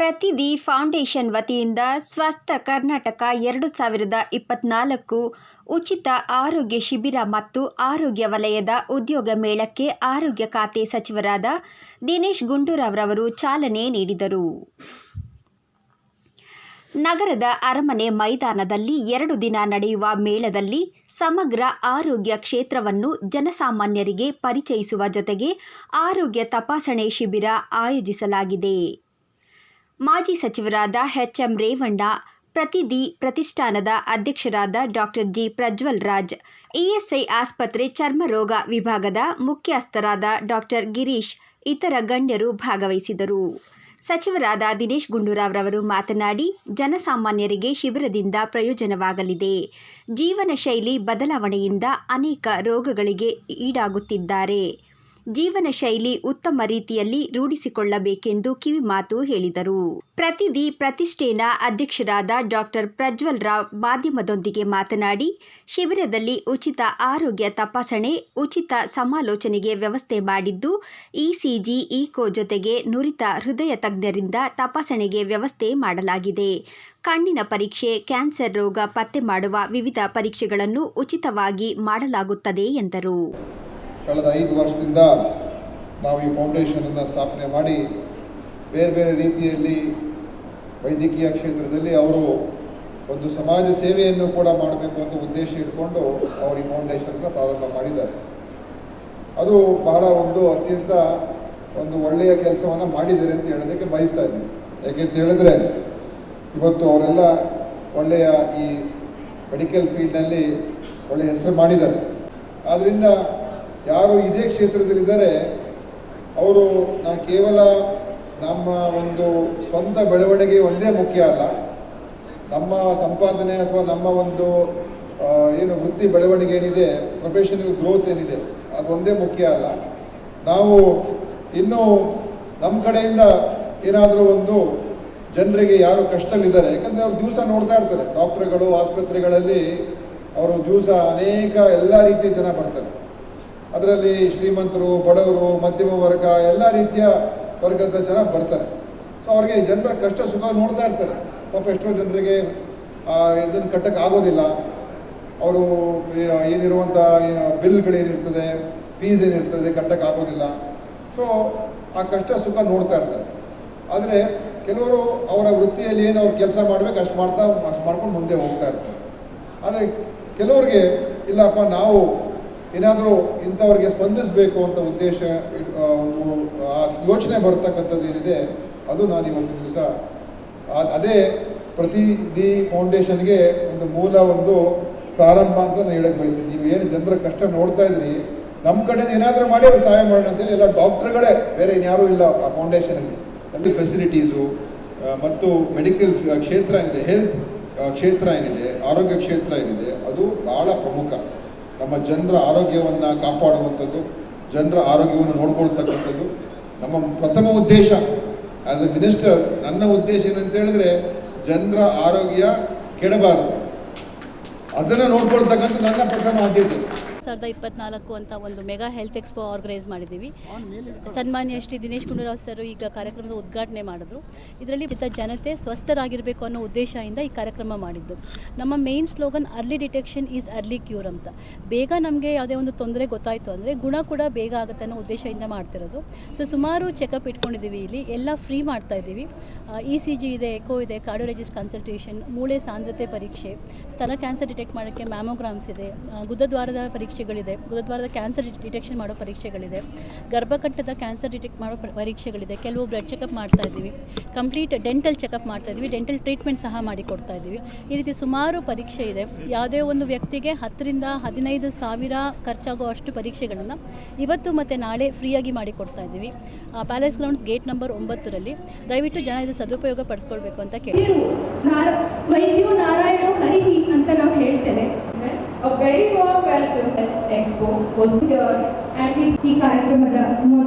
ಪ್ರತಿದಿ foundation ವತಿಯಿಂದ ಸ್ವಸ್ಥ ಕರ್ನಾಟಕ ಎರಡು ಸಾವಿರದ ಇಪ್ಪತ್ನಾಲ್ಕು ಉಚಿತ ಆರೋಗ್ಯ ಶಿಬಿರ ಮತ್ತು ಆರೋಗ್ಯ ವಲಯದ ಉದ್ಯೋಗ ಮೇಳಕ್ಕೆ ಆರೋಗ್ಯ ಖಾತೆ ಸಚಿವರಾದ ದಿನೇಶ್ ಗುಂಡೂರಾವ್ರವರು ಚಾಲನೆ ನೀಡಿದರು. ನಗರದ ಅರಮನೆ ಮೈದಾನದಲ್ಲಿ ಎರಡು ದಿನ ನಡೆಯುವ ಮೇಳದಲ್ಲಿ ಸಮಗ್ರ ಆರೋಗ್ಯ ಕ್ಷೇತ್ರವನ್ನು ಜನಸಾಮಾನ್ಯರಿಗೆ ಪರಿಚಯಿಸುವ ಜೊತೆಗೆ ಆರೋಗ್ಯ ತಪಾಸಣೆ ಶಿಬಿರ ಆಯೋಜಿಸಲಾಗಿದೆ. ಮಾಜಿ ಸಚಿವರಾದ ಎಚ್ಎಂ ರೇವಣ್ಣ, ಪ್ರತಿದಿ ಪ್ರತಿಷ್ಠಾನದ ಅಧ್ಯಕ್ಷರಾದ doctor G Prajwal Raj ESI ಆಸ್ಪತ್ರೆ ಚರ್ಮರೋಗ ವಿಭಾಗದ ಮುಖ್ಯಸ್ಥರಾದ ಡಾಕ್ಟರ್ ಗಿರೀಶ್ ಇತರ ಗಣ್ಯರು ಭಾಗವಹಿಸಿದರು. ಸಚಿವರಾದ ದಿನೇಶ್ ಗುಂಡೂರಾವ್ ರವರು ಮಾತನಾಡಿ, ಜನಸಾಮಾನ್ಯರಿಗೆ ಶಿಬಿರದಿಂದ ಪ್ರಯೋಜನವಾಗಲಿದೆ. ಜೀವನ ಶೈಲಿ ಬದಲಾವಣೆಯಿಂದ ಅನೇಕ ರೋಗಗಳಿಗೆ ಈಡಾಗುತ್ತಿದ್ದಾರೆ. ಜೀವನ ಶೈಲಿ ಉತ್ತಮ ರೀತಿಯಲ್ಲಿ ರೂಢಿಸಿಕೊಳ್ಳಬೇಕೆಂದು ಕಿವಿಮಾತು ಹೇಳಿದರು. ಪ್ರತಿದಿ ಪ್ರತಿಷ್ಠೇನ ಅಧ್ಯಕ್ಷರಾದ ಡಾಕ್ಟರ್ ಪ್ರಜ್ವಲ್ ರಾವ್ ಮಾಧ್ಯಮದೊಂದಿಗೆ ಮಾತನಾಡಿ, ಶಿಬಿರದಲ್ಲಿ ಉಚಿತ ಆರೋಗ್ಯ ತಪಾಸಣೆ, ಉಚಿತ ಸಮಾಲೋಚನೆಗೆ ವ್ಯವಸ್ಥೆ ಮಾಡಿದ್ದು, ಇಸಿಜಿ, ಇಕೋ ಜೊತೆಗೆ ನುರಿತ ಹೃದಯ ತಜ್ಞರಿಂದ ತಪಾಸಣೆಗೆ ವ್ಯವಸ್ಥೆ ಮಾಡಲಾಗಿದೆ. ಕಣ್ಣಿನ ಪರೀಕ್ಷೆ, ಕ್ಯಾನ್ಸರ್ ರೋಗ ಪತ್ತೆ ಮಾಡುವ ವಿವಿಧ ಪರೀಕ್ಷೆಗಳನ್ನು ಉಚಿತವಾಗಿ ಮಾಡಲಾಗುತ್ತದೆ ಎಂದರು. ಕಳೆದ ಐದು ವರ್ಷದಿಂದ ನಾವು ಈ ಫೌಂಡೇಶನನ್ನು ಸ್ಥಾಪನೆ ಮಾಡಿ ಬೇರೆ ಬೇರೆ ರೀತಿಯಲ್ಲಿ ವೈದ್ಯಕೀಯ ಕ್ಷೇತ್ರದಲ್ಲಿ ಅವರು ಒಂದು ಸಮಾಜ ಸೇವೆಯನ್ನು ಕೂಡ ಮಾಡಬೇಕು ಅಂತ ಉದ್ದೇಶ ಇಟ್ಕೊಂಡು ಅವರು ಈ ಫೌಂಡೇಶನ್ನ ಪ್ರಾರಂಭ ಮಾಡಿದ್ದಾರೆ. ಅದು ಬಹಳ ಒಂದು ಅತ್ಯಂತ ಒಂದು ಒಳ್ಳೆಯ ಕೆಲಸವನ್ನು ಮಾಡಿದ್ದಾರೆ ಅಂತ ಹೇಳೋದಕ್ಕೆ ಬಯಸ್ತಾ ಇದ್ದೀನಿ. ಯಾಕೆಂತ ಹೇಳಿದ್ರೆ, ಇವತ್ತು ಅವರೆಲ್ಲ ಒಳ್ಳೆಯ ಈ ಮೆಡಿಕಲ್ ಫೀಲ್ಡ್ನಲ್ಲಿ ಒಳ್ಳೆಯ ಹೆಸರು ಮಾಡಿದ್ದಾರೆ. ಆದ್ದರಿಂದ ಯಾರು ಇದೇ ಕ್ಷೇತ್ರದಲ್ಲಿದ್ದಾರೆ, ಅವರು ನಾವು ಕೇವಲ ನಮ್ಮ ಒಂದು ಸ್ವಂತ ಬೆಳವಣಿಗೆ ಒಂದೇ ಮುಖ್ಯ ಅಲ್ಲ. ನಮ್ಮ ಸಂಪಾದನೆ ಅಥವಾ ನಮ್ಮ ಒಂದು ಏನು ವೃತ್ತಿ ಬೆಳವಣಿಗೆ ಏನಿದೆ ಪ್ರೊಫೆಷನಲ್ ಗ್ರೋತ್ ಏನಿದೆ, ಅದು ಒಂದೇ ಮುಖ್ಯ ಅಲ್ಲ. ನಾವು ಇನ್ನೂ ನಮ್ಮ ಕಡೆಯಿಂದ ಏನಾದರೂ ಒಂದು ಜನರಿಗೆ ಯಾರು ಕಷ್ಟದಲ್ಲಿದ್ದಾರೆ, ಯಾಕಂದರೆ ಅವ್ರು ದಿವಸ ನೋಡ್ತಾ ಇರ್ತಾರೆ. ಡಾಕ್ಟ್ರುಗಳು, ಆಸ್ಪತ್ರೆಗಳಲ್ಲಿ ಅವರು ದಿವಸ ಅನೇಕ ಎಲ್ಲ ರೀತಿಯ ಜನ ಬರ್ತಾರೆ. ಅದರಲ್ಲಿ ಶ್ರೀಮಂತರು, ಬಡವರು, ಮಧ್ಯಮ ವರ್ಗ, ಎಲ್ಲ ರೀತಿಯ ವರ್ಗದ ಜನ ಬರ್ತಾರೆ. ಸೊ ಅವ್ರಿಗೆ ಜನರ ಕಷ್ಟ ಸುಖ ನೋಡ್ತಾ ಇರ್ತಾರೆ. ಪಾಪ ಎಷ್ಟೋ ಜನರಿಗೆ ಇದನ್ನು ಕಟ್ಟಕ್ಕೆ ಆಗೋದಿಲ್ಲ. ಅವರು ಏನಿರುವಂಥ ಬಿಲ್ಗಳೇನಿರ್ತದೆ ಫೀಸ್ ಏನಿರ್ತದೆ ಕಟ್ಟಕ್ಕೆ ಆಗೋದಿಲ್ಲ. ಸೊ ಆ ಕಷ್ಟ ಸುಖ ನೋಡ್ತಾ ಇರ್ತಾರೆ. ಆದರೆ, ಕೆಲವರು ಅವರ ವೃತ್ತಿಯಲ್ಲಿ ಏನು ಅವ್ರು ಕೆಲಸ ಮಾಡ್ಬೇಕು, ಅಷ್ಟು ಮಾಡ್ತಾ, ಅಷ್ಟು ಮಾಡ್ಕೊಂಡು ಮುಂದೆ ಹೋಗ್ತಾ ಇರ್ತಾರೆ. ಆದರೆ, ಕೆಲವ್ರಿಗೆ, ಇಲ್ಲಪ್ಪ, ನಾವು ಏನಾದರೂ ಇಂಥವ್ರಿಗೆ ಸ್ಪಂದಿಸಬೇಕು ಅಂತ ಉದ್ದೇಶ ಒಂದು, ಆ, ಯೋಚನೆ ಬರ್ತಕ್ಕಂಥದ್ದು ಏನಿದೆ, ಅದು ನಾನು ಇವತ್ತು ದಿವಸ ಅದೇ ಪ್ರತಿ ದಿ ಫೌಂಡೇಶನ್ಗೆ ಒಂದು ಮೂಲ, ಒಂದು ಪ್ರಾರಂಭ ಅಂತ ನಾನು ಹೇಳಕ್ ಬಯಸ್ತೀನಿ. ನೀವು ಏನು ಜನರ ಕಷ್ಟ ನೋಡ್ತಾ ಇದ್ರಿ ನಮ್ಮ ಕಡೆಯಿಂದ ಏನಾದರೂ ಮಾಡಿ ಅವ್ರು ಸಹಾಯ ಮಾಡೋಣ ಅಂತೇಳಿ ಎಲ್ಲ ಡಾಕ್ಟ್ರುಗಳೇ, ಬೇರೆ ಇನ್ಯಾರೂ ಇಲ್ಲ ಆ ಫೌಂಡೇಶನಲ್ಲಿ ಅಲ್ಲಿ ಫೆಸಿಲಿಟೀಸು ಮತ್ತು ಮೆಡಿಕಲ್ ಕ್ಷೇತ್ರ ಏನಿದೆ ಹೆಲ್ತ್ ಕ್ಷೇತ್ರ ಏನಿದೆ, ಆರೋಗ್ಯ ಕ್ಷೇತ್ರ ಏನಿದೆ, ಅದು ಭಾಳ ಪ್ರಮುಖ. ನಮ್ಮ ಜನರ ಆರೋಗ್ಯವನ್ನು ಕಾಪಾಡುವಂಥದ್ದು, ಜನರ ಆರೋಗ್ಯವನ್ನು ನೋಡ್ಕೊಳ್ತಕ್ಕಂಥದ್ದು. ನಮ್ಮ ಪ್ರಥಮ ಉದ್ದೇಶ ಆ್ಯಸ್ ಎ ಮಿನಿಸ್ಟರ್ ನನ್ನ ಉದ್ದೇಶ ಏನಂತ ಹೇಳಿದ್ರೆ ಜನರ ಆರೋಗ್ಯ ಕೆಡಬಾರದು. ಅದನ್ನು ನೋಡ್ಕೊಳ್ತಕ್ಕಂಥ ನನ್ನ ಪ್ರಥಮ ಆದ್ಯತೆ. ಸಾವಿರದ ಇಪ್ಪತ್ನಾಲ್ಕು ಅಂತ ಒಂದು ಮೆಗಾ ಹೆಲ್ತ್ ಎಕ್ಸ್ಪೋ ಆರ್ಗನೈಸ್ ಮಾಡಿದ್ದೀವಿ. ಸನ್ಮಾನ್ಯ ಶ್ರೀ ದಿನೇಶ್ ಗುಂಡೂರಾವ್ ಸರ್ ಈಗ ಕಾರ್ಯಕ್ರಮದ ಉದ್ಘಾಟನೆ ಮಾಡಿದ್ರು. ಇದರಲ್ಲಿ ಇದ್ದ ಜನತೆ ಸ್ವಸ್ಥರಾಗಿರಬೇಕು ಅನ್ನೋ ಉದ್ದೇಶದಿಂದ ಈ ಕಾರ್ಯಕ್ರಮ ಮಾಡಿದ್ದು. ನಮ್ಮ main slogan early detection is early cure ಅಂತ. ಬೇಗ ನಮಗೆ ಯಾವುದೇ ಒಂದು ತೊಂದರೆ ಗೊತ್ತಾಯಿತು ಅಂದರೆ ಗುಣ ಕೂಡ ಬೇಗ ಆಗುತ್ತೆ ಅನ್ನೋ ಉದ್ದೇಶದಿಂದ ಮಾಡ್ತಿರೋದು. ಸೊ ಸುಮಾರು ಚೆಕಪ್ ಇಟ್ಕೊಂಡಿದ್ದೀವಿ ಇಲ್ಲಿ. ಎಲ್ಲ ಫ್ರೀ ಮಾಡ್ತಾ ಇದ್ದೀವಿ. ಇ ಸಿ ಜಿ ಇದೆ ಎಕೋ ಇದೆ ಕಾರ್ಡಿಯೋಲಜಿಸ್ಟ್ ಕನ್ಸಲ್ಟೇಷನ್ ಮೂಳೆ ಸಾಂದ್ರತೆ ಪರೀಕ್ಷೆ ಸ್ತನ ಕ್ಯಾನ್ಸರ್ ಡಿಟೆಕ್ಟ್ ಮಾಡೋಕ್ಕೆ ಮ್ಯಾಮೋಗ್ರಾಮ್ಸ್ ಇದೆ ಗುದ್ದದ್ವಾರದ ಗುದದ್ವಾರದ ಪರೀಕ್ಷೆಗಳಿದೆ. ಗುರುದ್ವಾರದ ಕ್ಯಾನ್ಸರ್ ಡಿಟೆಕ್ಷನ್ ಮಾಡೋ ಪರೀಕ್ಷೆಗಳಿದೆ. ಗರ್ಭಕಂಠದ ಕ್ಯಾನ್ಸರ್ ಡಿಟೆಕ್ಟ್ ಮಾಡೋ ಪರೀಕ್ಷೆಗಳಿದೆ. ಕೆಲವು ಬ್ಲಡ್ ಚೆಕಪ್ ಮಾಡ್ತಾ ಇದ್ದೀವಿ. ಕಂಪ್ಲೀಟ್ ಡೆಂಟಲ್ ಚೆಕಪ್ ಮಾಡ್ತಾ ಇದ್ದೀವಿ. ಡೆಂಟಲ್ ಟ್ರೀಟ್ಮೆಂಟ್ ಸಹ ಮಾಡಿ ಕೊಡ್ತಾ ಇದ್ದೀವಿ. ಈ ರೀತಿ ಸುಮಾರು ಪರೀಕ್ಷೆ ಇದೆ. ಯಾವುದೇ ಒಂದು ವ್ಯಕ್ತಿಗೆ ಹತ್ತರಿಂದ ಹದಿನೈದು ಸಾವಿರ ಖರ್ಚಾಗೋ ಅಷ್ಟು ಪರೀಕ್ಷೆಗಳನ್ನು ಇವತ್ತು ಮತ್ತು ನಾಳೆ ಫ್ರೀಯಾಗಿ ಮಾಡಿ ಕೊಡ್ತಾ ಇದ್ದೀವಿ. ಪ್ಯಾಲೇಸ್ ಗ್ರೌಂಡ್ಸ್ ಗೇಟ್ ನಂಬರ್ ಒಂಬತ್ತರಲ್ಲಿ. ದಯವಿಟ್ಟು ಜನ ಇದು ಸದುಪಯೋಗ ಪಡಿಸ್ಕೊಳ್ಬೇಕು ಅಂತ ಕೇಳಿ very warm welcome at Expo was here and we ಈ ಕಾರ್ಯಕ್ರಮದ ಮೊದಲ